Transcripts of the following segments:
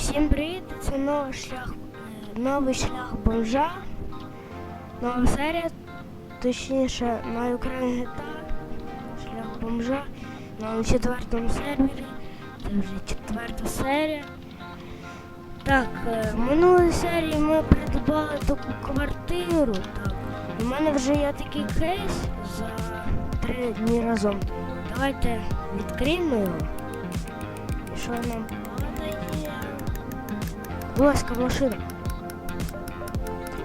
Всім привіт! Це новий шлях, е, новий шлях бомжа. Нова серія, точніше на Україні GTA, шлях бомжа на четвертому сервері. Це вже четверта серія. Так, е, в минулій серії ми придбали таку квартиру. Так. У мене вже є такий кейс за три дні разом. Давайте відкриємо його. І що нам ласка, машина.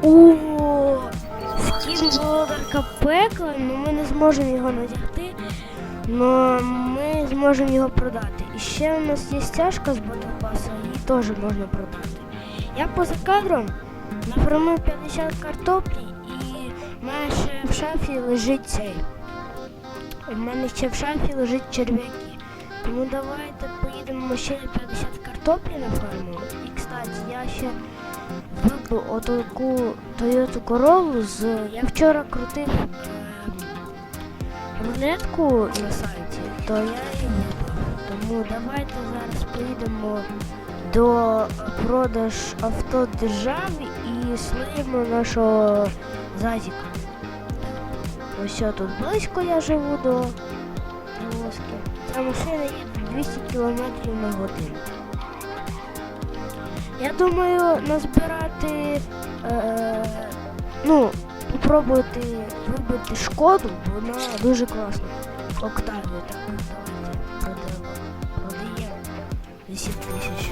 О, скін володарка пекла, ну ми не зможемо його надягти, але ми зможемо його продати. І ще у нас є стяжка з батлпаса, її теж можна продати. Я поза кадром нафармив 50 картоплі і в мене ще в шафі лежить цей. У мене ще в шафі лежить черв'яки. Тому давайте поїдемо ще 50 картоплі на ферму. І кстати, ще отаку Toyota Corolla з. Я вчора крутив е, рулетку на сайті, то я її вибив. Тому давайте зараз поїдемо до продаж авто держави і слиємо нашого зазіка. Ось тут близько я живу до Волоски. Ця машина їде 200 км на годину. Я думаю, назбирати, е, ну, попробувати вибити шкоду, бо вона дуже класна. Октавію, так, давайте продаємо. Продаємо 10 тисяч.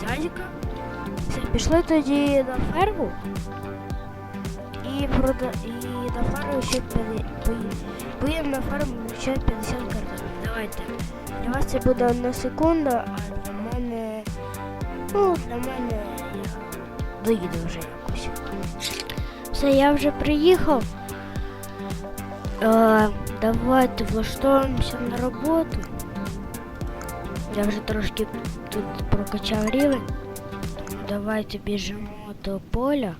Зязіка. Все, пішли тоді на ферму. І, прода... і на ферму ще поїдемо. Поїдемо на ферму ще 50 картин. Давайте. Для вас це буде одна секунда, а. Ну, для мене вже якось. Все, я вже приїхав. Е, давайте влаштовуємося на роботу. Я вже трошки тут прокачав рівень. Давайте біжимо до поля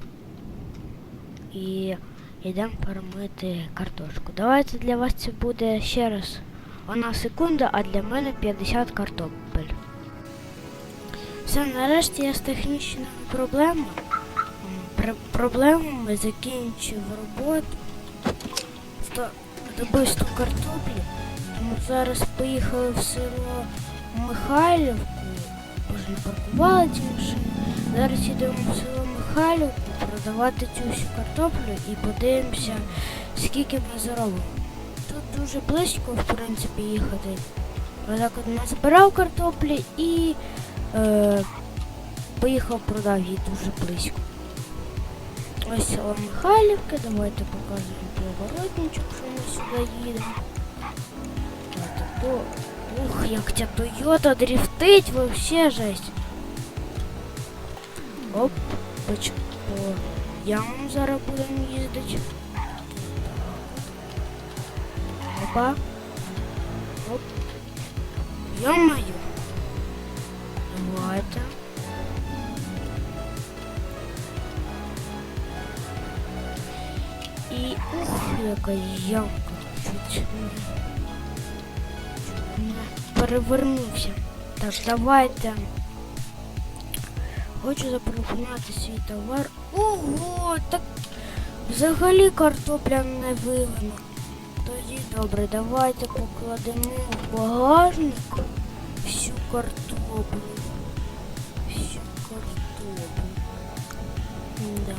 і йдемо фармити картошку. Давайте для вас це буде ще раз одна секунда, а для мене 50 картопель. Все, нарешті я з технічними проблемами. пр- проблемами закінчив роботу. Добив 100 картоплі. Тому зараз поїхали в село Михайлівку. Вже паркували ці машини. Зараз йдемо в село Михайлівку продавати цю всю картоплю і подивимося, скільки ми заробимо. Тут дуже близько, в принципі, їхати. Отак от назбирав картоплі і е, поїхав продав її дуже близько. Ось село Михайлівки, давайте покажемо поворотничок, що ми сюди їдемо. Ух, як ця Тойота дрифтить, вообще жесть. Оп, поч- по ямам зараз будемо їздити. Опа. Оп. Ё-моё. Давайте. І ух, ямка. Чуть не- перевернувся. Так, давайте. Хочу запропонувати свій товар. Ого, так взагалі картопля не вигодна. Тоді добре, давайте покладемо в багажник всю картоплю. Всю. Да.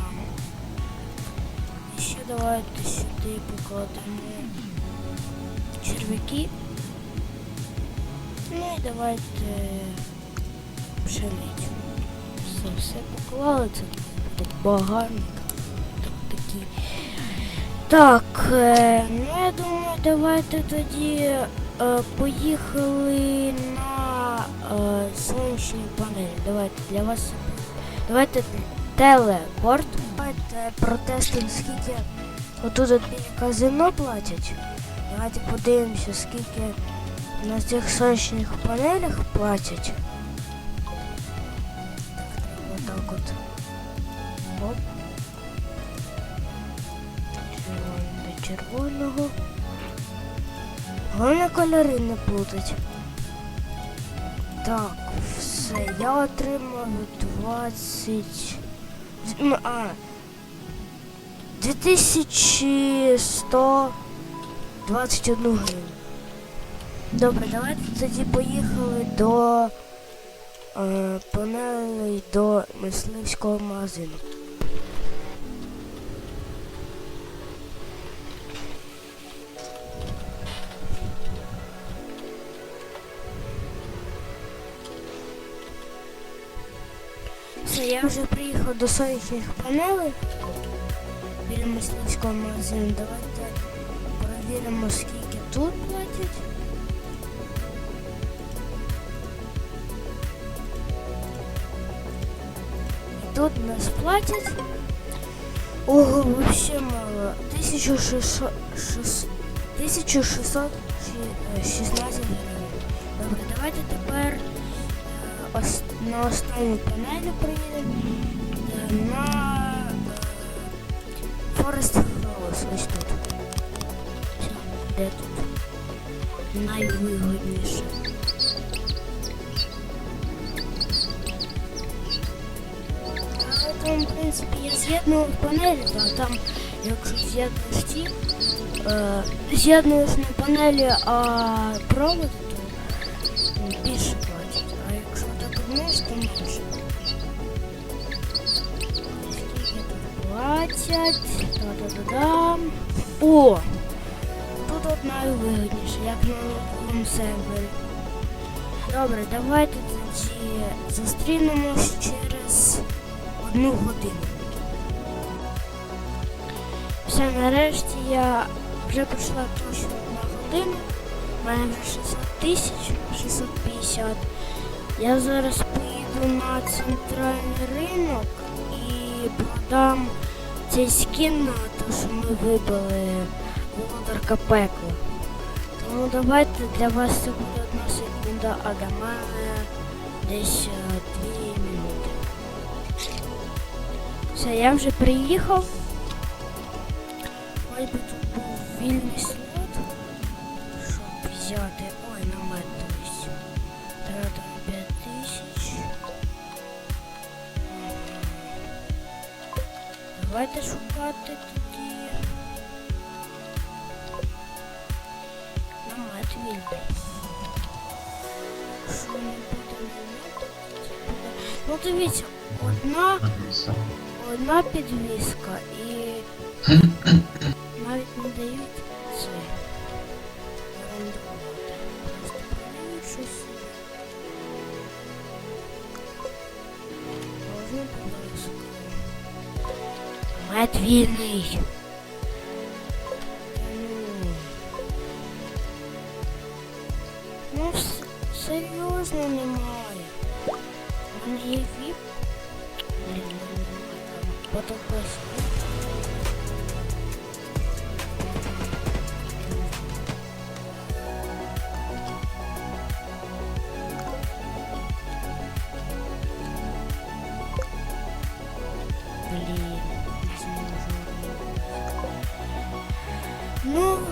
Ще давайте сюди покладемо червяки. Ну і давайте пшеницю. Все, все поклали, це буде багажник. Так, такий. Так, ну я думаю, давайте тоді е, поїхали на е, сонячні панелі. Давайте для вас. Давайте телепорт. Давайте протестуємо, скільки отут от казино платять. Давайте подивимося, скільки на цих сонячних панелях платять. Так, отак от. Оп. Червоний до червоного. Головне кольори не плутать. Так, все, я отримаю 20. М, А. 2121 гривню. Добре, давайте тоді поїхали до е, панелей до мисливського магазину. Все, я вже приїхав до сонячних панелей біля мисливського магазину. Давайте перевіримо, скільки тут платять. Тут нас платять. Ого, вообще мало. 1600, 1616 гривень. Добре, давайте тепер е, ос- на останню панелі приїдемо. Е, На е, Forest House, ось тут. Все, де тут? Найвигодніше. Але там, в принципі, я з'єднував панелі, да, там, якщо з'єднуєш ті, е, з'єднуєш на панелі, а провод, то м, більше 20. Да-да-да-да. О! Тут от найвигідніше, як на вам. Добре, давайте тоді зустрінемось через одну годину. Все, нарешті я вже пройшла точно на годину. У мене вже 600 тисяч, 650. Я зараз поїду на центральний ринок і продам цей скін на те, що ми вибили володарка пекла. Тому давайте для вас це буде одна секунда, а для мене десь е, дві минути. Все, я вже приїхав. Ой би тут був вільний слот, щоб взяти. Давайте шукати тоді. Намет вільний. Що не буде намет? Ну дивіться, одна одна підвіска і вільний. Ну. серьезно немає. У мене немає там потопись.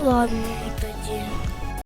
ладно,